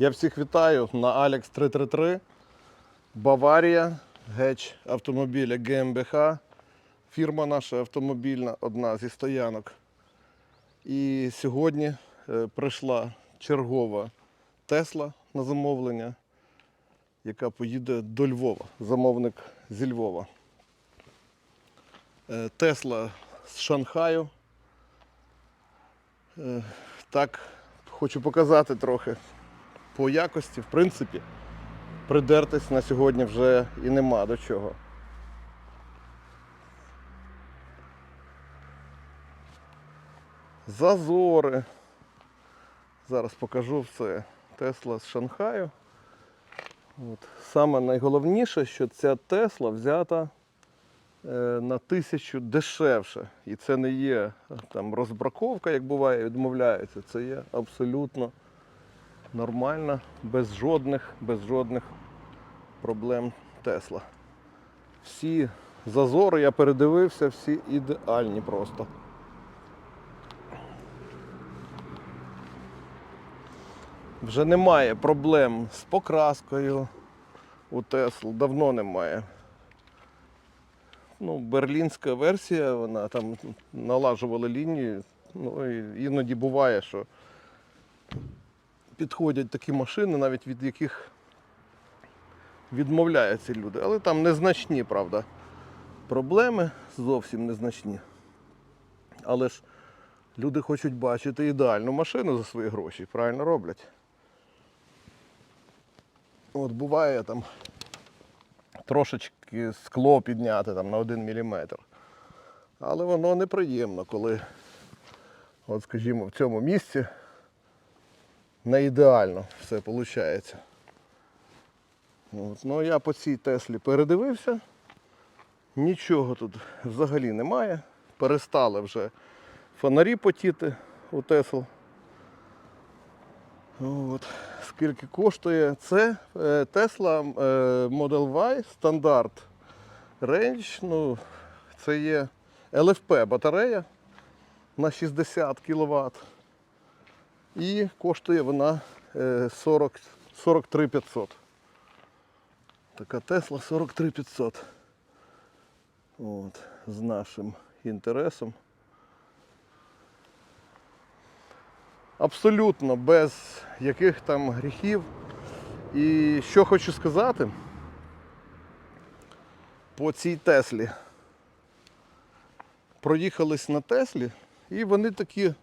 Я всіх вітаю на Alex 333. Баварія, геч автомобіля GmbH. Фірма наша автомобільна, одна зі стоянок. І сьогодні е, прийшла чергова Тесла на замовлення, яка поїде до Львова. Замовник зі Львова. Е, Тесла з Шанхаю. Е, Так, хочу показати трохи по якості, в принципі, придертись на сьогодні вже і нема до чого. Зазори. Зараз покажу все. Тесла з Шанхаю. От. Саме найголовніше, що ця Тесла взята е, на тисячу дешевше. І це не є е, там розбраковка, як буває, відмовляється. Це є абсолютно нормальна, без жодних, без жодних проблем Тесла. Всі зазори я передивився, всі ідеальні просто. Вже немає проблем з покраскою у Тесл, давно немає. Ну, берлінська версія, вона там налажувала лінію. Ну, і іноді буває, що підходять такі машини, навіть від яких відмовляються люди. Але там незначні, правда, проблеми, зовсім незначні. Але ж люди хочуть бачити ідеальну машину за свої гроші, правильно роблять. От буває там трошечки скло підняти там, на 1 мм. Але воно неприємно, коли, от скажімо, в цьому місці не ідеально все виходить. От. Ну я по цій Теслі передивився. Нічого тут взагалі немає. Перестали вже фонарі потіти у Тесл. От. Скільки коштує? Це е, Tesla е, Model Y стандарт Range. Ну, це є LFP батарея на 60 кВт. І коштує вона е, 40, 43 500. Така Tesla 43 500. От, з нашим інтересом. абсолютно без яких там гріхів. І що хочу сказати по цій Теслі. Проїхались на Теслі, і вони такі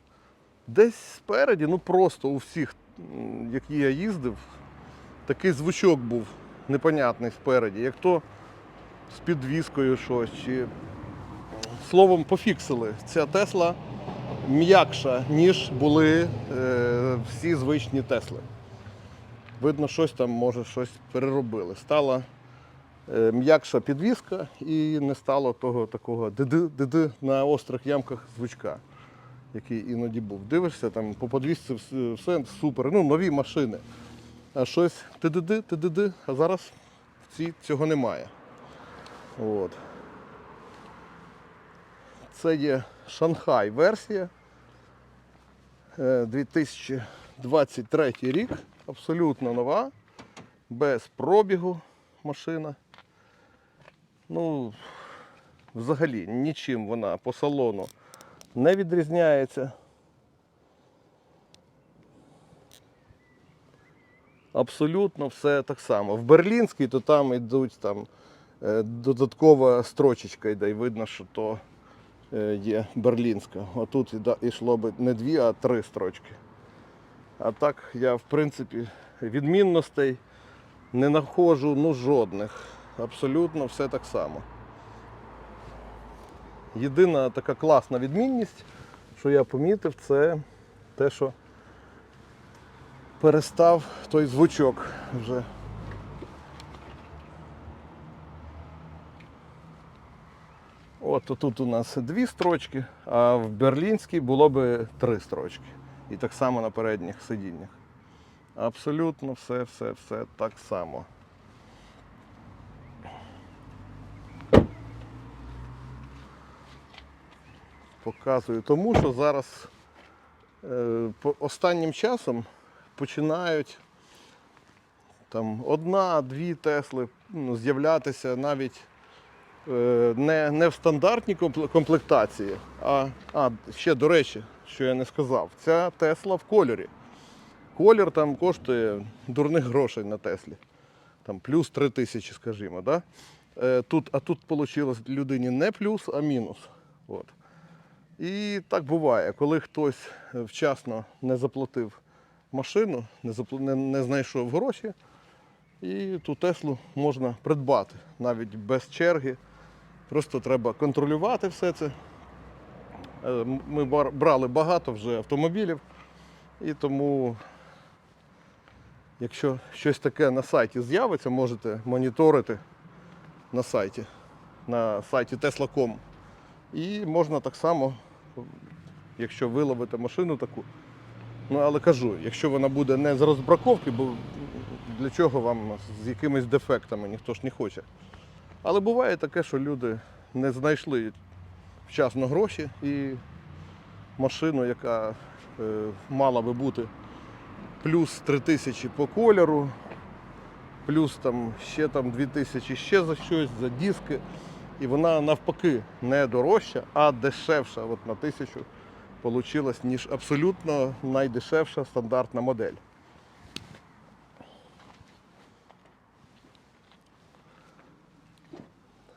десь спереді, ну просто у всіх, які я їздив, такий звучок був непонятний спереді, як то з підвіскою щось, чи словом пофіксили. Ця Тесла м'якша, ніж були е, всі звичні Тесли. Видно, щось там, може, щось переробили. Стала е, м'якша підвіска і не стало того такого на острих ямках звучка, який іноді був. Дивишся, там по подвісці все супер, ну, нові машини. А щось ти-диди, ти-диди, а зараз в цій цього немає. От. Це є Шанхай версія. Е, 2023 рік. Абсолютно нова. Без пробігу машина. Ну, взагалі нічим вона по салону не відрізняється. Абсолютно все так само. В Берлінській то там йдуть там е, додаткова строчечка йде, і видно, що то е, є берлінська. Отут іда- йшло би не дві, а три строчки. А так я в принципі відмінностей не знаходжу ну, жодних. Абсолютно все так само. Єдина така класна відмінність, що я помітив, це те, що перестав той звучок вже. От тут у нас дві строчки, а в берлінській було би три строчки. І так само на передніх сидіннях. Абсолютно все, все, все так само. Показую тому, що зараз е, останнім часом починають там одна-дві Тесли ну, з'являтися навіть е, не, не в стандартній комплектації, а, а ще до речі, що я не сказав, ця Тесла в кольорі. Колір там коштує дурних грошей на Теслі. Там плюс 3 тисячі, скажімо. Да? Е, тут, а тут вийшло людині не плюс, а мінус. От. І так буває, коли хтось вчасно не заплатив машину, не, запл... не, не знайшов гроші, і ту Теслу можна придбати навіть без черги. Просто треба контролювати все це. Е, Ми брали багато вже автомобілів, і тому, якщо щось таке на сайті з'явиться, можете моніторити на сайті, на сайті Tesla.com. І можна так само, якщо ви ловите машину таку. Ну, але кажу, якщо вона буде не з розбраковки, бо для чого вам з якимись дефектами ніхто ж не хоче. Але буває таке, що люди не знайшли вчасно гроші і машину, яка е, мала би бути плюс 3 тисячі по кольору, плюс там ще там 2 тисячі ще за щось, за диски. І вона навпаки не дорожча, а дешевша от на тисячу получилась, ніж абсолютно найдешевша стандартна модель.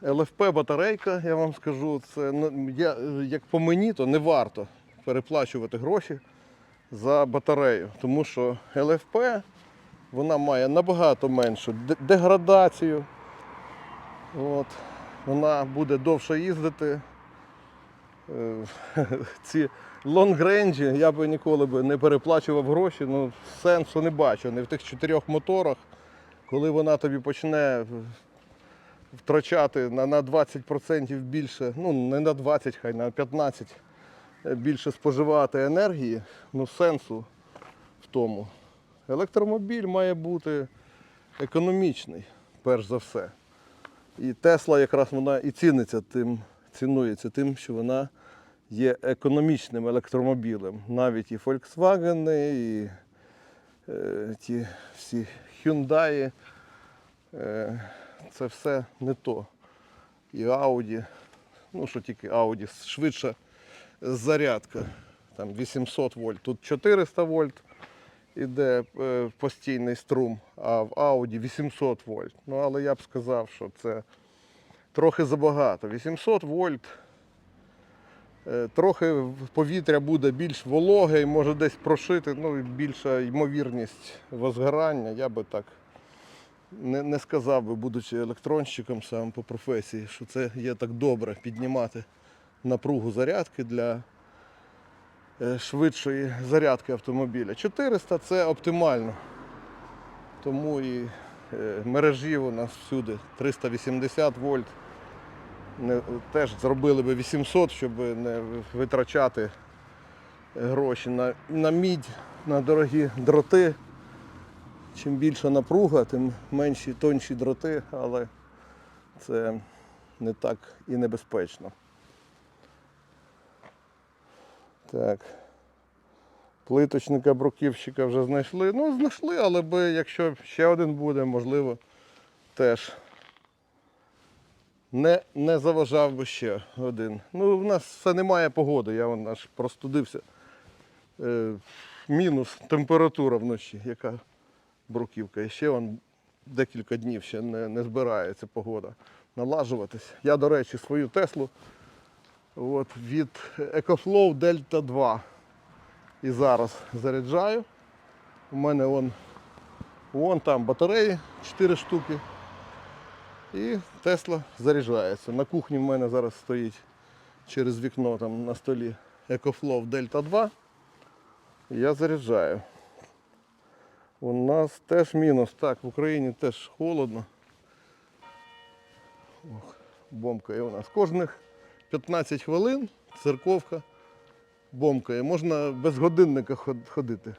ЛФП батарейка, я вам скажу, це ну, я, як по мені, то не варто переплачувати гроші за батарею, тому що ЛФП вона має набагато меншу деградацію. От. Вона буде довше їздити. Е, Ці лонгренджі я би ніколи би не переплачував гроші, ну сенсу не бачу. Не в тих чотирьох моторах, коли вона тобі почне втрачати на, на 20% більше, ну не на 20, хай на 15 більше споживати енергії, ну сенсу в тому. Електромобіль має бути економічний, перш за все. І Тесла якраз вона і ціниться тим, цінується тим, що вона є економічним електромобілем. Навіть і Volkswagen, і е, ті всі Hyundai, е, це все не то. І Audi, ну що тільки Audi, швидша зарядка, там 800 вольт, тут 400 вольт іде е, постійний струм, а в Audi 800 вольт. Ну, але я б сказав, що це трохи забагато. 800 вольт. е, Трохи повітря буде більш вологе і може десь прошити, ну більша ймовірність возгорання. Я би так не, не сказав би, будучи електронщиком сам по професії, що це є так добре піднімати напругу зарядки для швидшої зарядки автомобіля. 400 це оптимально. Тому і е, мережі у нас всюди 380 вольт. Теж зробили би 800, щоб не витрачати гроші на, на мідь, на дорогі дроти. Чим більша напруга, тим менші тонші дроти, але це не так і небезпечно. Так. Плиточника, бруківщика вже знайшли. Ну, знайшли, але би, якщо ще один буде, можливо, теж не, не заважав би ще один. Ну, в нас все немає погоди, я вон аж простудився. Е, мінус температура вночі, яка бруківка. І ще вон декілька днів ще не, не збирається погода налажуватись. Я, до речі, свою Теслу от, від EcoFlow Delta 2 і зараз заряджаю. У мене вон, вон там батареї 4 штуки. І Тесла заряджається. На кухні в мене зараз стоїть через вікно там на столі EcoFlow Delta 2. Я заряджаю. У нас теж мінус. Так, в Україні теж холодно. Ох, бомкає у нас. Кожних 15 хвилин церковка бомкає. Можна без годинника ходити.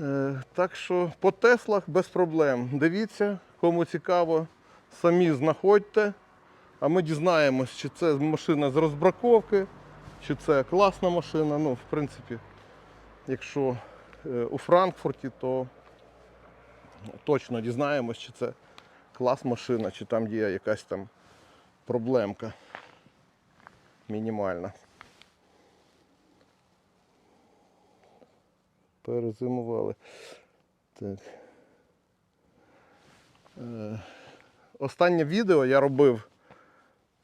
Е, так що по Теслах без проблем. Дивіться, кому цікаво, самі знаходьте. А ми дізнаємось, чи це машина з розбраковки, чи це класна машина. Ну, в принципі, якщо е, у Франкфурті, то точно дізнаємось, чи це клас машина, чи там є якась там проблемка мінімальна. Перезимували. Так. Е, Останнє відео я робив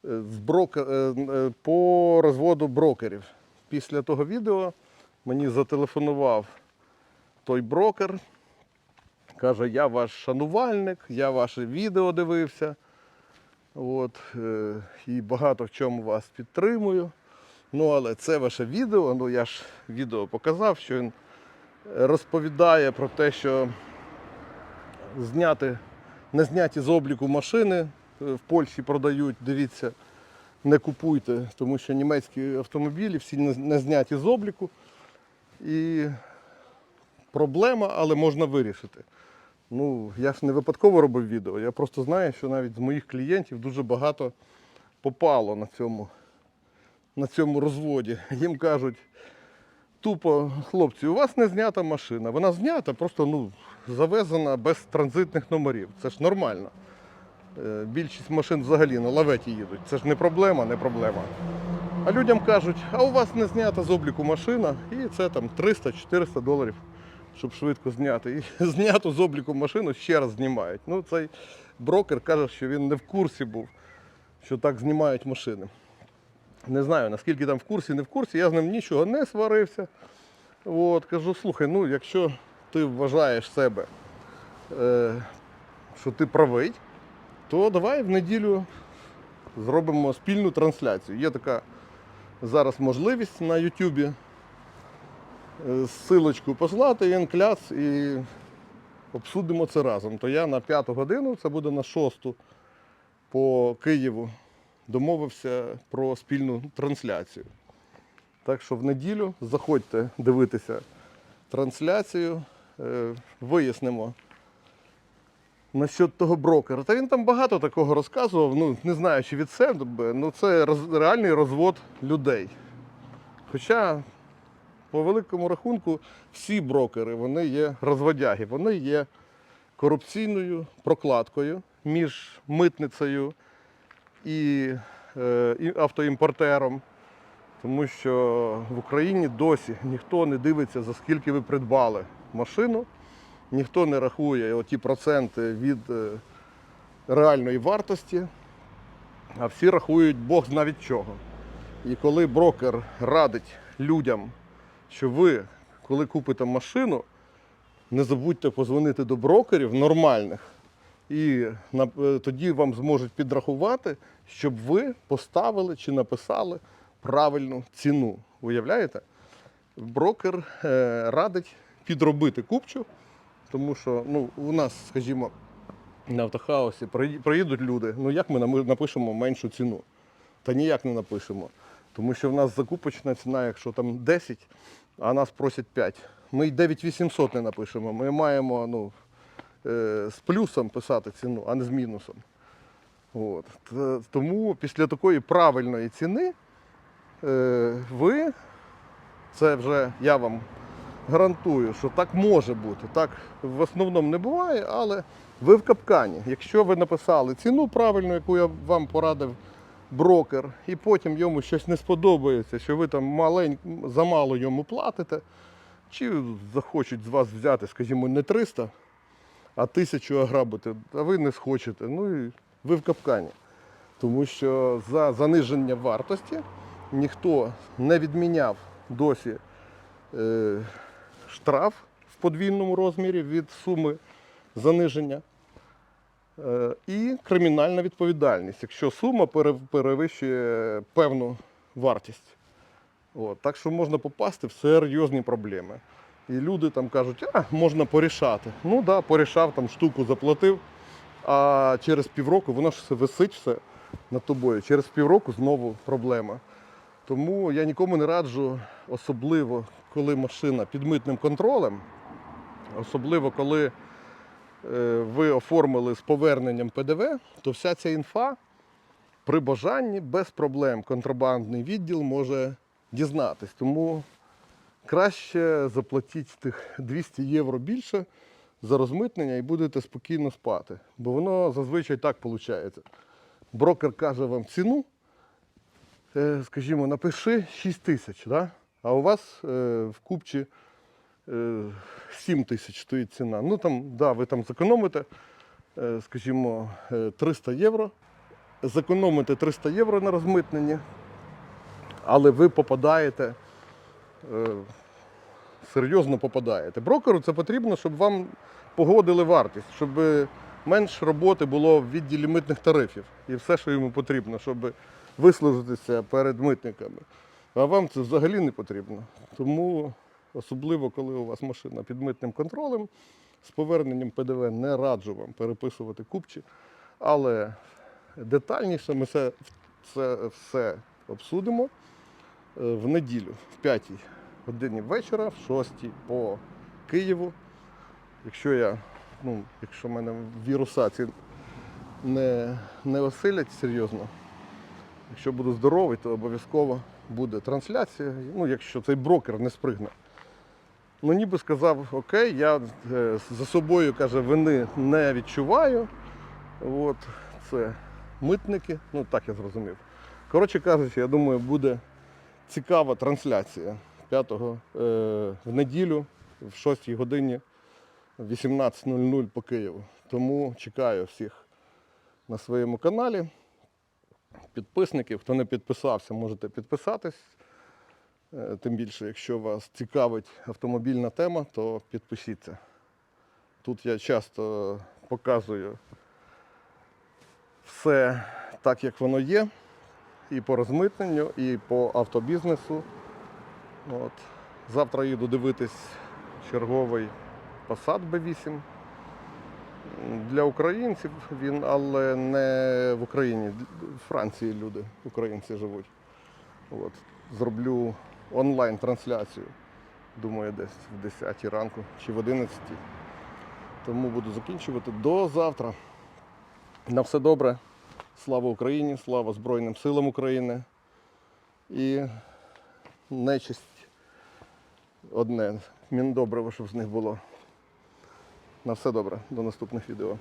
е, з брок... е, по розводу брокерів. Після того відео мені зателефонував той брокер. Каже, я ваш шанувальник, я ваше відео дивився. От, е, і багато в чому вас підтримую. Ну, але це ваше відео. Ну, я ж відео показав, що він розповідає про те, що зняти, не зняті з обліку машини е, в Польщі продають, дивіться, не купуйте, тому що німецькі автомобілі всі не, зняті з обліку. І проблема, але можна вирішити. Ну, я ж не випадково робив відео. Я просто знаю, що навіть з моїх клієнтів дуже багато попало на цьому, на цьому розводі. Їм кажуть, тупо, хлопці, у вас не знята машина. Вона знята, просто ну, завезена без транзитних номерів. Це ж нормально. Е, Більшість машин взагалі на лаветі їдуть. Це ж не проблема, не проблема. А людям кажуть, а у вас не знята з обліку машина, і це там 300-400 доларів, щоб швидко зняти. І зняту з обліку машину ще раз знімають. Ну, цей брокер каже, що він не в курсі був, що так знімають машини. Не знаю, наскільки там в курсі, не в курсі, я з ним нічого не сварився. От, кажу, слухай, ну якщо ти вважаєш себе, е, що ти правий, то давай в неділю зробимо спільну трансляцію. Є така зараз можливість на Ютубі силочку послати, він кляц і обсудимо це разом. То я на п'яту годину, це буде на шосту по Києву, домовився про спільну трансляцію. Так що в неділю заходьте дивитися трансляцію, е, вияснимо насчет того брокера. Та він там багато такого розказував, ну не знаю, чи від себе, ну це роз- реальний розвод людей. Хоча, по великому рахунку, всі брокери вони є розводяги, вони є корупційною прокладкою між митницею і, е, і автоімпортером. Тому що в Україні досі ніхто не дивиться, за скільки ви придбали машину, ніхто не рахує оті проценти від е, реальної вартості, а всі рахують Бог зна від чого. І коли брокер радить людям, що ви, коли купите машину, не забудьте позвонити до брокерів нормальних, і е, тоді вам зможуть підрахувати, щоб ви поставили чи написали правильну ціну. Уявляєте? Брокер е, радить підробити купчу, тому що ну, у нас, скажімо, на автохаусі приїдуть люди. Ну як ми напишемо меншу ціну? Та ніяк не напишемо. Тому що в нас закупочна ціна, якщо там 10, а нас просять 5. Ми й 9800 не напишемо. Ми маємо ну, е, з плюсом писати ціну, а не з мінусом. От. Тому після такої правильної ціни е, ви, це вже я вам гарантую, що так може бути. Так в основному не буває, але ви в капкані. Якщо ви написали ціну правильну, яку я вам порадив брокер, і потім йому щось не сподобається, що ви там малень... замало йому платите, чи захочуть з вас взяти, скажімо, не 300, а тисячу ограбити, а ви не схочете. Ну і ви в капкані. Тому що за заниження вартості ніхто не відміняв досі е, штраф в подвійному розмірі від суми заниження. Е, і кримінальна відповідальність, якщо сума перевищує певну вартість. От, так що можна попасти в серйозні проблеми. І люди там кажуть, а можна порішати. Ну так, да, порішав, там штуку заплатив, а через півроку воно ж висить все над тобою. Через півроку знову проблема. Тому я нікому не раджу, особливо коли машина під митним контролем, особливо коли ви оформили з поверненням ПДВ, то вся ця інфа при бажанні без проблем контрабандний відділ може дізнатись. Тому краще заплатіть тих 200 євро більше за розмитнення і будете спокійно спати. Бо воно зазвичай так виходить. Брокер каже вам ціну, е, скажімо, напиши 6 тисяч, да? а у вас е, в купчі е, 7 тисяч стоїть ціна. Ну там, да, ви там зекономите, е, скажімо, е, 300 євро. Зекономите 300 євро на розмитненні, але ви попадаєте, е, серйозно попадаєте. Брокеру це потрібно, щоб вам погодили вартість, щоб менш роботи було в відділі митних тарифів і все, що йому потрібно, щоб вислужитися перед митниками. А вам це взагалі не потрібно. Тому, особливо, коли у вас машина під митним контролем, з поверненням ПДВ не раджу вам переписувати купчі, але детальніше ми це, це все обсудимо е, в неділю, в 5 годині вечора, в 6 по Києву. Якщо я, ну, якщо мене віруса ці не, не осилять серйозно, якщо буду здоровий, то обов'язково буде трансляція. Ну, якщо цей брокер не спригне. Ну, ніби сказав, окей, я е, за собою каже, вини не відчуваю. От, це митники, ну так я зрозумів. Коротше кажучи, я думаю, буде цікава трансляція 5 е, в неділю в 6 годині 18.00 по Києву. Тому чекаю всіх на своєму каналі. Підписників, хто не підписався, можете підписатись. Е, Тим більше, якщо вас цікавить автомобільна тема, то підпишіться. Тут я часто показую все так, як воно є, і по розмитненню, і по автобізнесу. От. Завтра їду дивитись черговий Passat B8. Для українців він, але не в Україні. В Франції люди, українці живуть. От. Зроблю онлайн-трансляцію. Думаю, десь в 10 ранку чи в 11. Тому буду закінчувати до завтра. На все добре. Слава Україні, слава Збройним силам України. І нечисть одне. Міндобриво, щоб з них було. На все добре. До наступних відео.